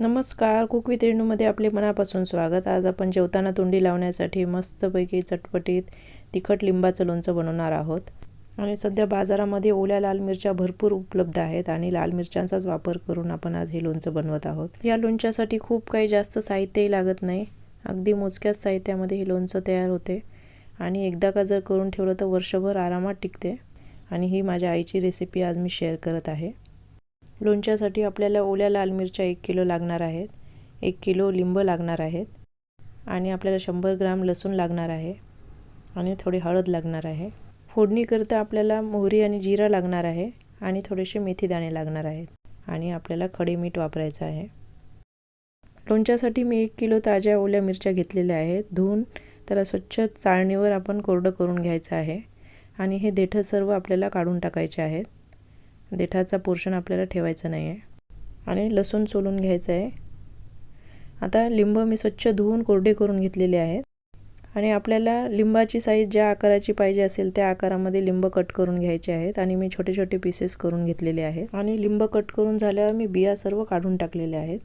नमस्कार cook with रेणूमध्ये आपले मनापासून स्वागत. आज आपण जेवताना तोंडी लावण्यासाठी मस्तपैकी चटपटीत तिखट लिंबाचं लोणचं बनवणार आहोत. आणि सध्या बाजारामध्ये ओल्या लाल मिरच्या भरपूर उपलब्ध आहेत आणि लाल मिरच्यांचाच वापर करून आपण आज हे लोणचं बनवत आहोत. या लोणच्यासाठी खूप काही जास्त साहित्यही लागत नाही. अगदी मोजक्याच साहित्यामध्ये हे लोणचं तयार होते. आणि एकदा का जर करून ठेवलं तर वर्षभर आरामात टिकते. आणि ही माझ्या आईची रेसिपी आज मी शेअर करत आहे. लोणच्यासाठी आपल्याला ओल्या लाल मिरच्या एक किलो लागणार आहेत. एक किलो लिंब लागणार आहेत. आणि आपल्याला शंभर ग्राम लसूण लागणार आहे. आणि थोडी हळद लागणार आहे. फोडणीकरता आपल्याला मोहरी आणि जिरा लागणार आहे. आणि थोडेसे मेथी दाणे लागणार आहेत. आणि आपल्याला खडे मीठ वापरायचं आहे. लोणच्यासाठी मी एक किलो ताज्या ओल्या मिरच्या घेतलेल्या आहेत. धुवून त्याला स्वच्छ चाळणीवर आपण कोरडं करून घ्यायचं आहे. आणि हे देठं सर्व आपल्याला काढून टाकायचे आहेत. देठाचा पोर्शन आपल्याला ठेवायचा नाही आहे आणि लसूण सोलून घ्यायचं आहे आता लिंब मी स्वच्छ धुवून कोरडे करून घेतलेले आहेत. आणि आपल्याला लिंबाची साईज ज्या आकाराची पाहिजे असेल त्या आकारामध्ये लिंब कट करून घ्यायचे आहेत. आणि मी छोटे छोटे पीसेस करून घेतलेले आहेत. आणि लिंब कट करून झाल्यावर मी बिया सर्व काढून टाकलेले आहेत.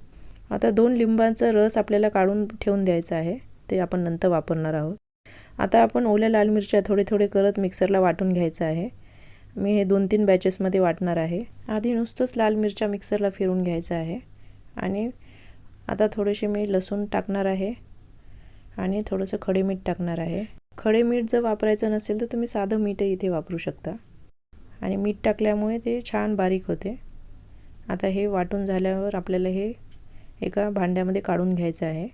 आता दोन लिंबांचा रस आपल्याला काढून ठेवून द्यायचा आहे. ते आपण नंतर वापरणार आहोत. आता आपण ओल्या लाल मिरच्या थोडे थोडे करत मिक्सरला वाटून घ्यायचं आहे. मी हे दोन तीन बॅचेसमध्ये वाटणार आहे. आधी नुसतंच लाल मिरच्या मिक्सरला फिरून घ्यायचं आहे. आणि आता थोडेसे मी लसूण टाकणार आहे. आणि थोडंसं खडे मीठ टाकणार आहे. खडे मीठ जर वापरायचं नसेल तर तुम्ही साधं मीठही इथे वापरू शकता. आणि मीठ टाकल्यामुळे ते छान बारीक होते. आता हे वाटून झाल्यावर आपल्याला हे एका भांड्यामध्ये काढून घ्यायचं आहे.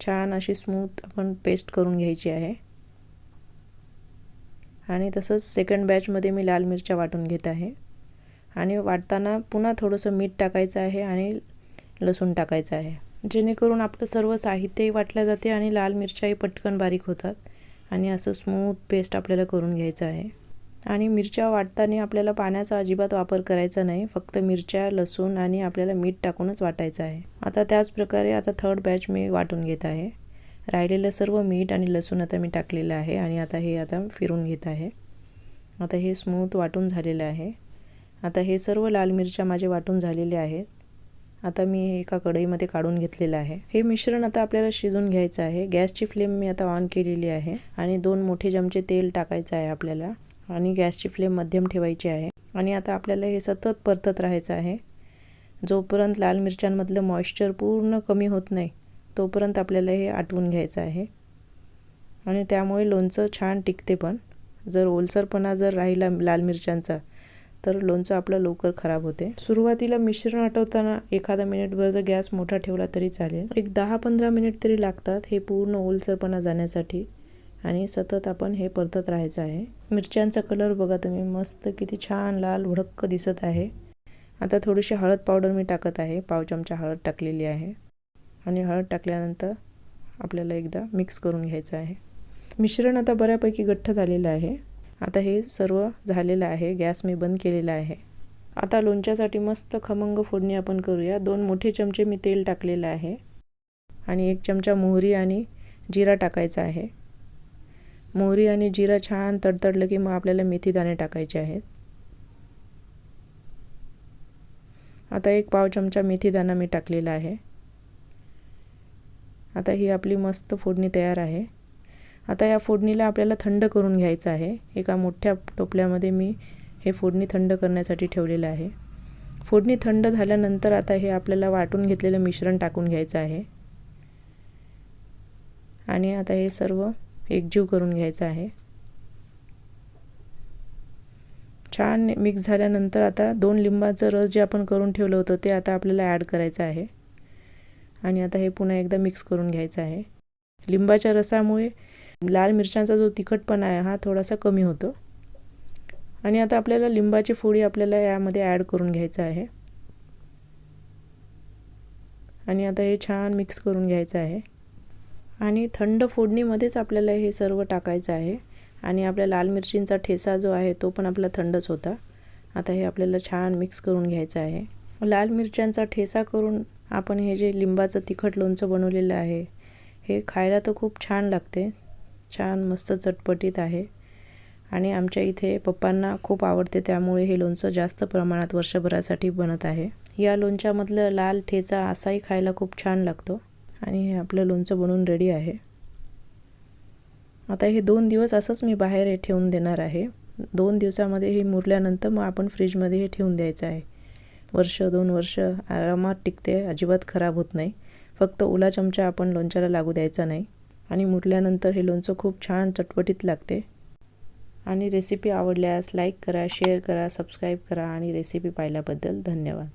छान अशी स्मूथ आपण पेस्ट करून घ्यायची आहे. आणि तसंच सेकंड बॅचमध्ये मी लाल मिरच्या वाटून घेत आहे. आणि वाटताना पुन्हा थोडंसं मीठ टाकायचं आहे आणि लसूण टाकायचं आहे. जेणेकरून आपलं सर्व साहित्यही वाटलं जाते आणि लाल मिरच्याही पटकन बारीक होतात आणि असं स्मूथ पेस्ट आपल्याला करून घ्यायचं आहे. आणि मिरच्या वाटताना आपल्याला पाण्याचा अजिबात वापर करायचा नाही फक्त मिरच्या लसूण आणि आपल्याला मीठ टाकूनच वाटायचं आहे. आता त्याच प्रकारे आता थर्ड बॅच मी वाटून घेत आहे. राहिलेलं सर्व मीठ आणि लसूण आता मी टाकलेलं आहे आणि आता हे आता फिरून घेत आहे. आता हे स्मूथ वाटून झालेलं आहे. आता हे सर्व लाल मिरच्या माझे वाटून झालेले आहेत. आता मी हे एका कढईमध्ये काढून घेतलेलं आहे. हे मिश्रण आता आपल्याला शिजून घ्यायचं आहे. गॅसची फ्लेम मी आता ऑन केलेली आहे आणि दोन मोठे चमचे तेल टाकायचं आहे आपल्याला आणि गॅसची फ्लेम मध्यम ठेवायची आहे. आणि आता आपल्याला हे सतत परतत राहायचं आहे. जोपर्यंत लाल मिरच्यांमधलं मॉइश्चर पूर्ण कमी होत नाही तोपर्यंत आपल्याला हे आटवून घ्यायचं आहे. आणि त्यामुळे लोणचं छान टिकते पण. जर ओलसरपणा जर राहिला लाल मिरच्यांचा तर लोणचं आपलं लवकर खराब होते. सुरुवातीला मिश्रण आटवताना एखादा मिनिटभर जर गॅस मोठा ठेवला तरी चालेल. एक दहा पंधरा मिनिट तरी लागतात हे पूर्ण ओलसरपणा जाण्यासाठी. आणि सतत आपण हे परतत राहायचं आहे. मिरच्यांचा कलर बघा तुम्ही मस्त किती छान लाल भडक्क दिसत आहे. आता थोडीशी हळद पावडर मी टाकत आहे. पाव चमचा हळद टाकलेली आहे. आणि हळद टाकल्यानंतर आपल्याला एकदा मिक्स करून घ्यायचं आहे. मिश्रण आता बऱ्यापैकी गठ्ठ झालेलं आहे. आता हे सर्व झालेलं आहे. गॅस मी बंद केलेला आहे. आता लोणच्यासाठी मस्त खमंग फोडणी आपण करूया. दोन मोठे चमचे मी तेल टाकलेलं आहे. आणि एक चमचा मोहरी आणि जिरा टाकायचा आहे. मोहरी आणि जिरा छान तडतडलं की मग आपल्याला मेथी दाणे टाकायचे आहेत. आता एक पाव चमचा मेथी दाणा मी टाकलेला आहे. आता ही आपली मस्त फोडणी तयार आहे. आता या फोडणीला आपल्याला थंड करून घ्यायचं आहे. एका मोठ्या टोपल्यामध्ये मी हे फोडणी थंड करण्यासाठी ठेवलेलं आहे. फोडणी थंड झाल्यानंतर आता हे आपल्याला वाटून घेतलेलं मिश्रण टाकून घ्यायचं आहे. आणि आता हे सर्व एकजीव करून घ्यायचं आहे. छान मिक्स झाल्यानंतर आता दोन लिंबाचं रस जे आपण करून ठेवलं होतं ते आता आपल्याला ॲड करायचं आहे. आणि आता हे पुन्हा एकदा मिक्स करून घ्यायचं आहे. लिंबाच्या रसामुळे लाल मिरच्यांचा जो तिखटपणा आहे हा थोडासा कमी होतो. आणि आता आपल्याला लिंबाची फोडी आपल्याला यामध्ये ॲड करून घ्यायचं आहे. आणि आता हे छान मिक्स करून घ्यायचं आहे. आणि थंड फोडणीमध्येच आपल्याला हे सर्व टाकायचं आहे. आणि आपल्या लाल मिरचींचा ठेसा जो आहे तो पण आपला थंडच होता. आता हे आपल्याला छान मिक्स करून घ्यायचं आहे. लाल मिरच्यांचा ठेसा करून आपण हे जे लिंबाचं तिखट लोणचं बनवलेलं आहे हे खायला तर खूप छान लागते. छान मस्त चटपटीत आहे. आणि आमच्या इथे पप्पांना खूप आवडते त्यामुळे हे लोणचं जास्त प्रमाणात वर्षभरासाठी बनत आहे. या लोणच्यामधलं लाल ठेचा असाही खायला खूप छान लागतो. आणि हे आपलं लोणचं बनवून रेडी आहे. आता हे दोन दिवस असंच मी बाहेर हे ठेवून देणार आहे. दोन दिवसामध्ये हे मुरल्यानंतर मग आपण फ्रीजमध्ये हे ठेवून द्यायचं आहे. वर्ष दोन वर्ष आरामात टिकते अजिबात खराब होत नाही. फक्त ओला चमचा आपण लोणच्याला लागू द्यायचा नाही. आणि मुरल्यानंतर हे लोणचं खूप छान चटपटीत लागते. आणि रेसिपी आवडल्यास लाईक करा शेअर करा सबस्क्राईब करा आणि रेसिपी पाहिल्याबद्दल धन्यवाद.